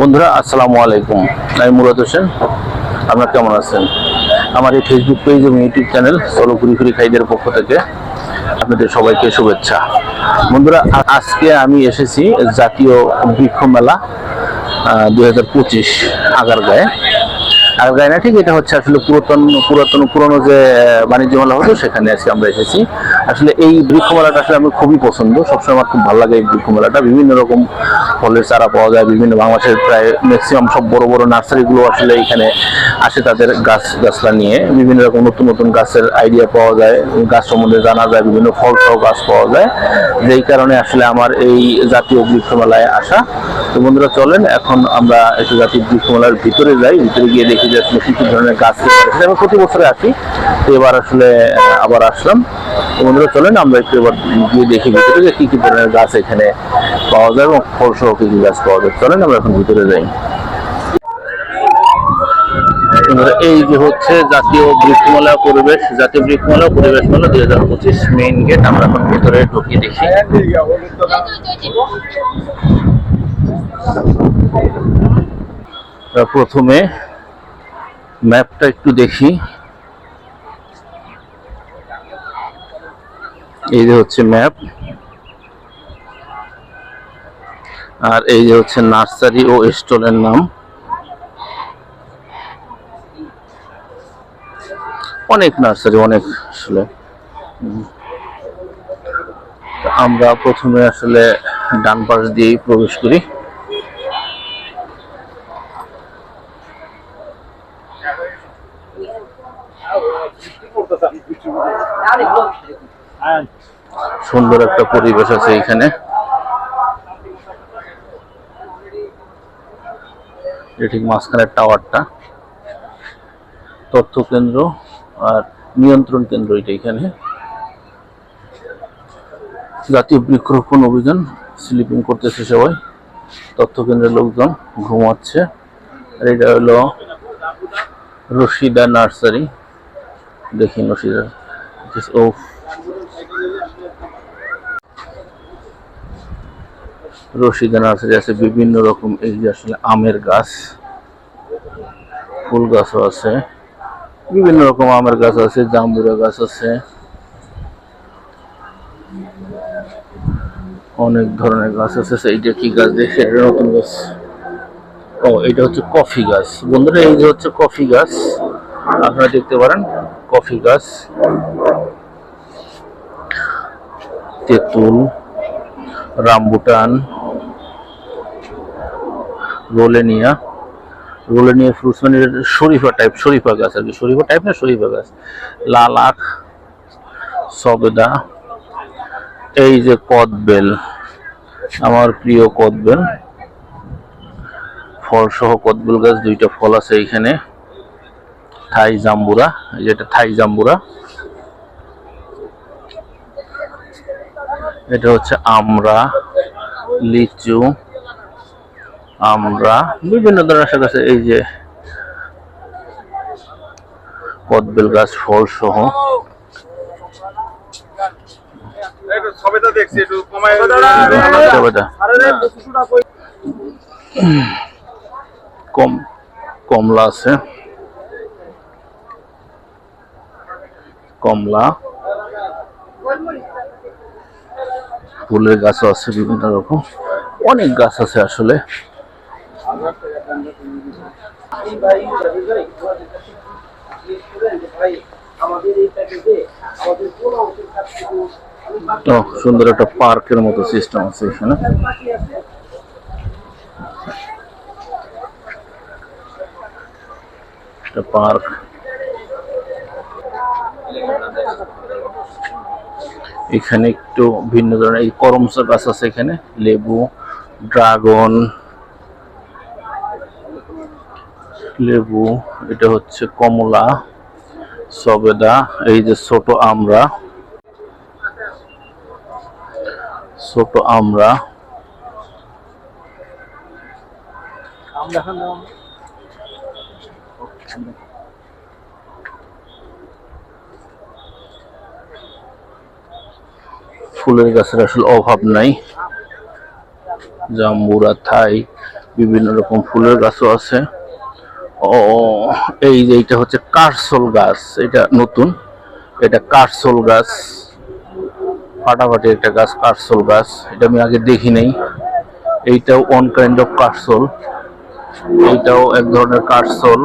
বন্ধুরা, আসসালামু আলাইকুম। আমি মুরাদ হোসেন। আপনার কেমন আছেন? আমার এই ফেসবুক পেজ এবং ইউটিউব চ্যানেল সলো ঘুরি ঘুরি খাইদের পক্ষ থেকে আপনাদের সবাইকে শুভেচ্ছা। বন্ধুরা, আজকে আমি এসেছি জাতীয় বৃক্ষ মেলা দু হাজার পঁচিশ আগারগাঁয়ে। আগারগাঁয়ে না ঠিক এটা হচ্ছে আসলে পুরাতন পুরাতন, পুরনো যে বাণিজ্য মেলা হতো, সেখানে আজকে আমরা এসেছি। আসলে এই বৃক্ষ মেলাটা আসলে আমার খুবই পছন্দ। সবসময় আমার খুব ভালো লাগে এই বৃক্ষ মেলাটা বিভিন্ন রকম ফলের চারা পাওয়া যায়, বিভিন্ন বাংলাদেশের প্রায় ম্যাক্সিমাম সব বড় বড় নার্সারিগুলো আসলে এখানে আসে তাদের গাছ গাছলা নিয়ে বিভিন্ন রকম নতুন নতুন গাছের আইডিয়া পাওয়া যায়, গাছ সম্বন্ধে জানা যায়, বিভিন্ন ফল সহ গাছ পাওয়া যায়। যেই কারণে আসলে আমার এই জাতীয় বৃক্ষ মেলায় আসা। তো বন্ধুরা, চলেন, এখন আমরা একটু জাতীয় বৃক্ষ মেলার ভিতরে যাই। ভিতরে গিয়ে দেখি যে আসলে কি কি ধরনের গাছ আমি প্রতি বছরে আসি। তো এবার আসলে আবার আসলাম। বন্ধুরা, চলেন, আমরা একটু এবার গিয়ে দেখি ভিতরে যে কি কি ধরনের গাছ এখানে পাওয়া যায় এবং ফল সহ কি কি গাছ পাওয়া যায়। চলেন, আমরা এখন ভিতরে যাই। এই যে হচ্ছে জাতীয় বৃক্ষমেলা পরিবেশ। জাতীয় বৃক্ষমেলা পরিবেশ মেলা দুই হাজার পঁচিশ মেইন গেট। আমরা এখন ভিতরে ঢুকিয়ে দেখি। প্রথমে ম্যাপটা একটু দেখি। এই যে হচ্ছে ম্যাপ। আর এই যে হচ্ছে নার্সারি ও স্টলের নাম। অনেক নার্সারি, অনেক আসলে। আমরা প্রথমে আসলে ডান পাশ দিয়েই প্রবেশ করি। সুন্দর একটা পরিবেশ আছে এখানে। ঠিক মাঝখানের টাওয়ারটা। তথ্য কেন্দ্র আর নিয়ন্ত্রণ কেন্দ্র এটা এখানে। জাতীয় বৃক্ষরোপণ অভিযান স্লিপিং করতেছে সবাই। তথ্য কেন্দ্রের লোকজন ঘুমাচ্ছে। আর এটা হলো রশিদা নার্সারি। দেখি রশিদা ও রশিদা নার্সারি আছে বিভিন্ন রকম এই যে আসলে আমের গাছ, ফুল গাছও আছে, বিভিন্ন রকম আমের গাছ আছে, জাম্বুরা গাছ আছে, অনেক ধরনের গাছ আছে। এইটা কি গাছ দেখে নতুন গাছ। ও, এটা হচ্ছে কফি গাছ। বন্ধুরা, এই যে হচ্ছে কফি গাছ, আপনারা দেখতে পারেন, কফি গাছ, তেঁতুল, রামবুটান রোলেনিয়া রোলেনিয়া ফ্রুটস মানে শরীফা টাইপ শরীফা গাছ আর কি। শরীফা টাইপ না, শরীফা গাছ? লাল আখ সবেদা, এই যে কদবেল, আমার প্রিয় কদবেল ফল সহ কদবেল গাছ, দুইটা ফল আছে এইখানে। থাই জাম্বুরা যেটা থাই জাম্বুরা। এটা হচ্ছে আমরা লিচু আমরা বিভিন্ন ধরনের শাক আছে, এই যে কদবেল গাছ, ফল সহ। কম, কমলা আছে। কমলা। ফুলের গাছও আছে বিভিন্ন রকম। অনেক গাছ আছে আসলে। সুন্দর একটা পার্কের মতো সিস্টেম আছে এখানে। একটা পার্ক। এখানে একটু ভিন্ন ধরনের এই করমচা গাছ আছে এখানে লেবু ড্রাগন লেবু, এটা হচ্ছে কমলা, সবেদা, এই যে ছোট আমরা। ছোট আমরা। ফুলের গাছের আসলে অভাব নাই। জাম্বুরা, থাই, বিভিন্ন রকম ফুলের গাছও আছে। ও, এই যে এইটা হচ্ছে কারসোল গাছ, এটা নতুন। এটা কারসোল গাছ। ফাটাফাটি একটা গাছ, কারসোল গাছ। এটা আমি আগে দেখি নাই। এইটাও অন কাইন্ড অফ কারসোল। এইটাও এক ধরনের কারসোল।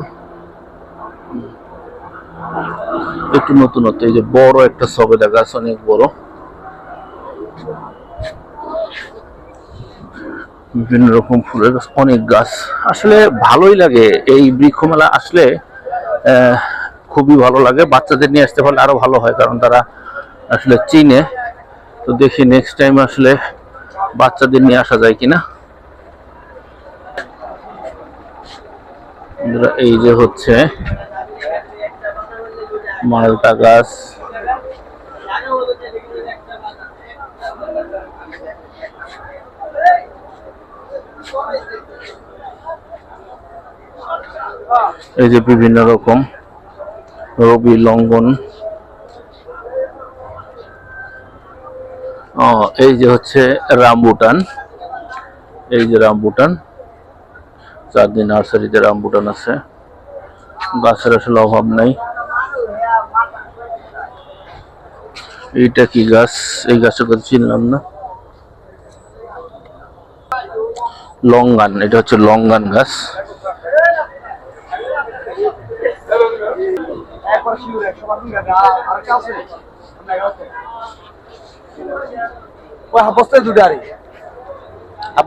একটু নতুনত্ব, এই যে বড় একটা সবেদা গাছ, অনেক বড়। বিভিন্ন রকম ফুলের গাছ অনেক গাছ। আসলে ভালোই লাগে এই বৃক্ষমেলা আসলে খুবই ভালো লাগে। বাচ্চাদের নিয়ে আসতে পারলে আরও ভালো হয়, কারণ তারা আসলে চিনে। তো দেখি নেক্সট টাইম আসলে বাচ্চাদের নিয়ে আসা যায় কিনা। এই যে হচ্ছে মালটা গাছ। এই যে বিভিন্ন রকম রবি লঙ্ঘন। এই যে হচ্ছে রামবুটান। এই যে রামবুটান চাঁদনি নার্সারিতে রামবুটান আছে। গাছের আসলে অভাব নাই। এইটা কি গাছ? এই গাছের কথা চিনলাম না। লঙ্গান, এটা হচ্ছে লঙ্গান গাছ। একবার শিউর একশো পার্সেন্ট আর কাছে ওই বস্তায় দুটো আরে।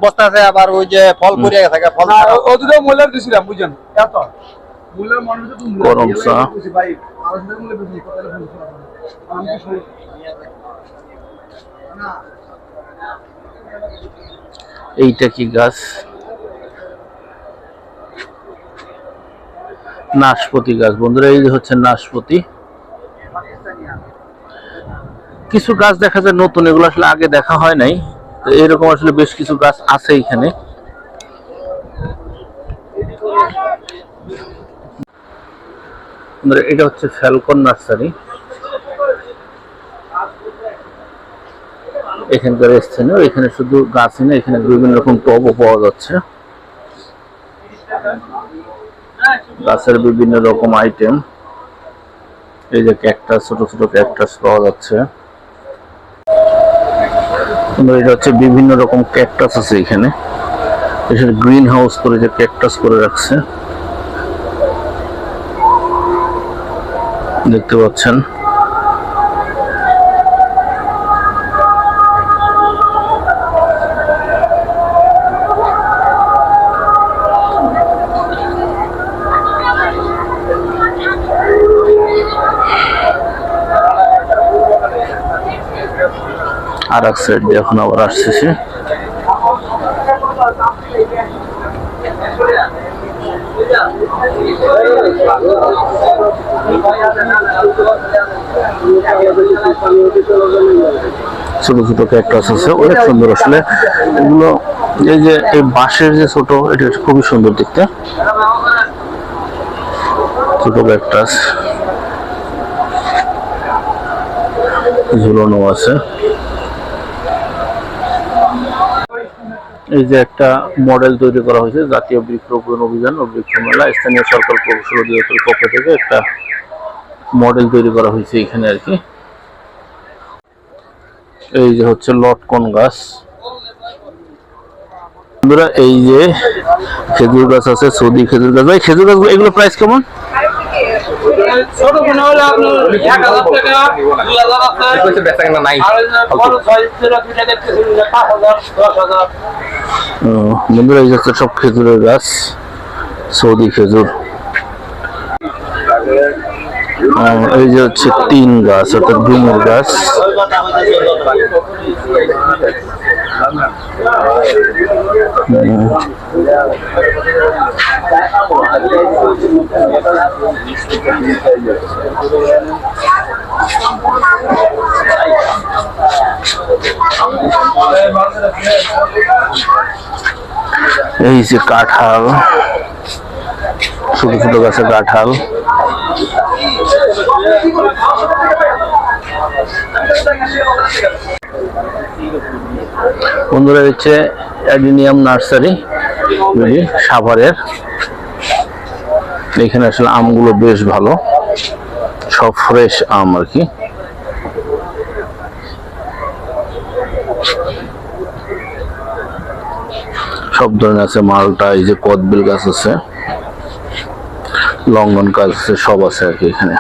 বস্তা আছে আবার ওই যে ফল থাকে ফল না ও দুটো মূল্যের দিছিলাম বুঝছেন? এত। মূল্যের হচ্ছে গরম চা। ভাই। মানুষদের মূল্য বেশি কথা আমি এইটা কি গাছ? নাশপতি গাছ। বন্ধুরা, এই হচ্ছে নাশপতি। কিছু গাছ দেখা যায় নতুন, এগুলো আসলে আগে দেখা হয় নাই। তো এরকম আসলে বেশ কিছু গাছ আছে এখানে। এটা হচ্ছে ফ্যালকন নার্সারি। এখানকার স্থানীয়, এখানে শুধু গাছই না এখানে বিভিন্ন রকম টবও পাওয়া যাচ্ছে। গাছের বিভিন্ন রকম আইটেম এই যে ক্যাকটাস ছোট ছোট ক্যাকটাস পাওয়া যাচ্ছে। এটা হচ্ছে বিভিন্ন রকম ক্যাকটাস আছে এখানে। গ্রিন হাউস করে যে ক্যাকটাস করে রাখছে। দেখতে পাচ্ছেন। আর এক সাইড দিয়ে এখন আবার আসতেছে। ছোট ছোট ক্যাকটাস আছে, অনেক সুন্দর আসলে। এগুলো, এই যে, এই বাঁশের যে ছোট, এটা খুবই সুন্দর দেখতে। ছোট ক্যাকটাস ঝুলানো আছে। এই যে একটা মডেল তৈরি করা হয়েছে, জাতীয় বৃক্ষরোপণ অভিযান, ও বৃক্ষ মেলা। স্থানীয় সরকার প্রকৌশল অধিদপ্তরের পক্ষ থেকে একটা মডেল তৈরি করা হয়েছে এখানে আর কি। এই যে হচ্ছে লটকন গাছ। বন্ধুরা, এই যে খেজুর গাছ আছে, সৌদি খেজুর গাছ। ভাই, খেজুর গাছ, এগুলো প্রাইস কেমন? বন্ধুরা এই হচ্ছে সব খেজুরের গাছ, সৌদি খেজুর এই যে হচ্ছে তিন গাছ, অর্থাৎ ডুমুর গাছ। এই যে কাঁঠাল, ছোট ছোট গাছে কাঁঠাল। বন্ধুরা হচ্ছে অ্যাডিনিয়াম নার্সারি সাভারের। এখানে আসলে আমগুলো বেশ ভালো, সব ফ্রেশ আম আর কি। সব ধরনের আছে, মালটা, এই যে কদবেল গাছ আছে লঙ্ঘন গাছ আছে, সব আছে আর কি এখানে।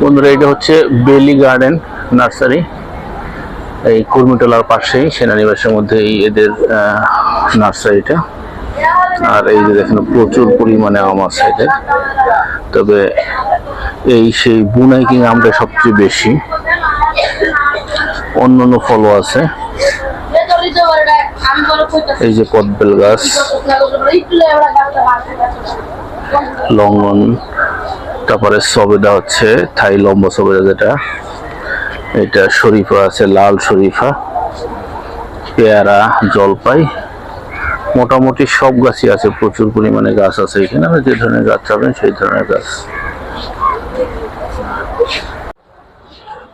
বন্ধুরা, এটা হচ্ছে বেলি গার্ডেন নার্সারি। এই কুর্মিটোলার পাশেই, সেনানিবাসের মধ্যে এই এদের নার্সারিটা। আর এই যে দেখেন, প্রচুর পরিমাণে আম আছে এদের। তবে এই সেই বুনাই কিং আমটা সবচেয়ে বেশি। অন্য অন্য ফলও আছে। এই যে কদবেল গাছ। লঙ্ঘন তারপরে সবেদা হচ্ছে, থাই লম্বা সবেদা যেটা। এটা শরীফা আছে, লাল শরীফা। পেয়ারা, জলপাই। মোটামুটি সব গাছই আছে, প্রচুর পরিমাণে গাছ আছে এখানে। যে ধরনের গাছ চাবেন, সেই ধরনের গাছ।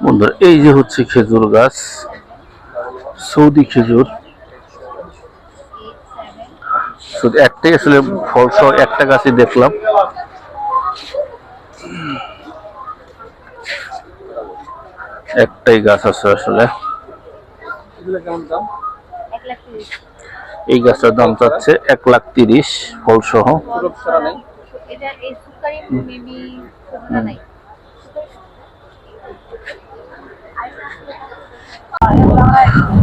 বন্ধুরা, এই যে হচ্ছে খেজুর গাছ, সৌদি খেজুর। শুধু একটাই আসলে ফল সহ একটা গাছই দেখলাম। একটাই গাছ আছে আসলে। এই গাছটার দাম চাচ্ছে এক লাখ তিরিশ ফল সহ।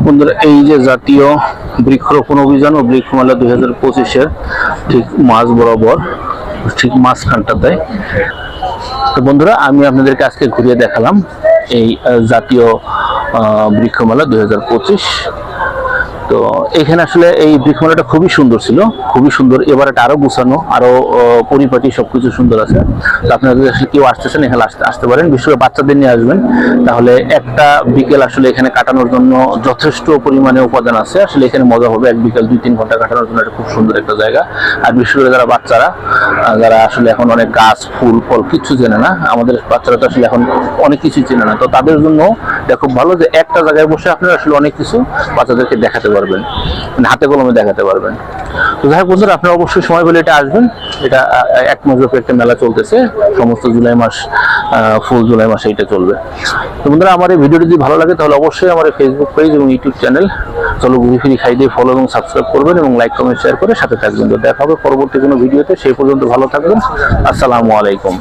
বন্ধুরা, এই যে জাতীয় বৃক্ষরোপণ অভিযান ও বৃক্ষমেলা দুই হাজার পঁচিশের ঠিক মাঝ বরাবর, ঠিক মাঝখানটাতে তো বন্ধুরা, আমি আপনাদেরকে আজকে ঘুরিয়ে দেখালাম এই জাতীয় বৃক্ষমেলা দুই হাজার পঁচিশ। তো এখানে আসলে এই বৃক্ষমেলাটা খুবই সুন্দর ছিল খুবই সুন্দর। এবার এটা আরও গুছানো আরও আহ, পরিপাটি সবকিছু সুন্দর আছে। তো আপনারা যদি আসলে কেউ আসতেছেন এখানে আসতে আসতে পারেন। বিশেষ করে বাচ্চাদের নিয়ে আসবেন। তাহলে একটা বিকেল আসলে এখানে কাটানোর জন্য যথেষ্ট পরিমাণে উপাদান আছে। আসলে এখানে মজা হবে এক বিকেল দুই তিন ঘণ্টা কাটানোর জন্য একটা খুব সুন্দর একটা জায়গা। আর বিশেষ করে যারা বাচ্চারা যারা আসলে এখন অনেক গাছ ফুল ফল কিছু চেনে না আমাদের বাচ্চারা তো আসলে এখন অনেক কিছুই চেনে না। তো তাদের জন্য এটা খুব ভালো যে একটা জায়গায় বসে আপনারা আসলে অনেক কিছু বাচ্চাদেরকে দেখাতে পারবেন মানে হাতে কলমে দেখাতে পারবেন। তো যাই হোক বন্ধুরা, আপনারা অবশ্যই সময় পেলে এটা আসবেন। এটা এক মাস ব্যাপী একটা মেলা চলতেছে। সমস্ত জুলাই মাস ফুল জুলাই মাসে এটা চলবে। তো বন্ধুরা, আমার এই ভিডিওটি যদি ভালো লাগে, তাহলে অবশ্যই আমার ফেসবুক পেজ এবং ইউটিউব চ্যানেল চলো ঘুরি ফিরি খাই দিয়ে ফলো এবং সাবস্ক্রাইব করবেন এবং লাইক কমেন্ট শেয়ার করে সাথে থাকবেন। তো দেখা হবে পরবর্তী কোনো ভিডিওতে। সেই পর্যন্ত ভালো থাকবেন। আসসালামু আলাইকুম।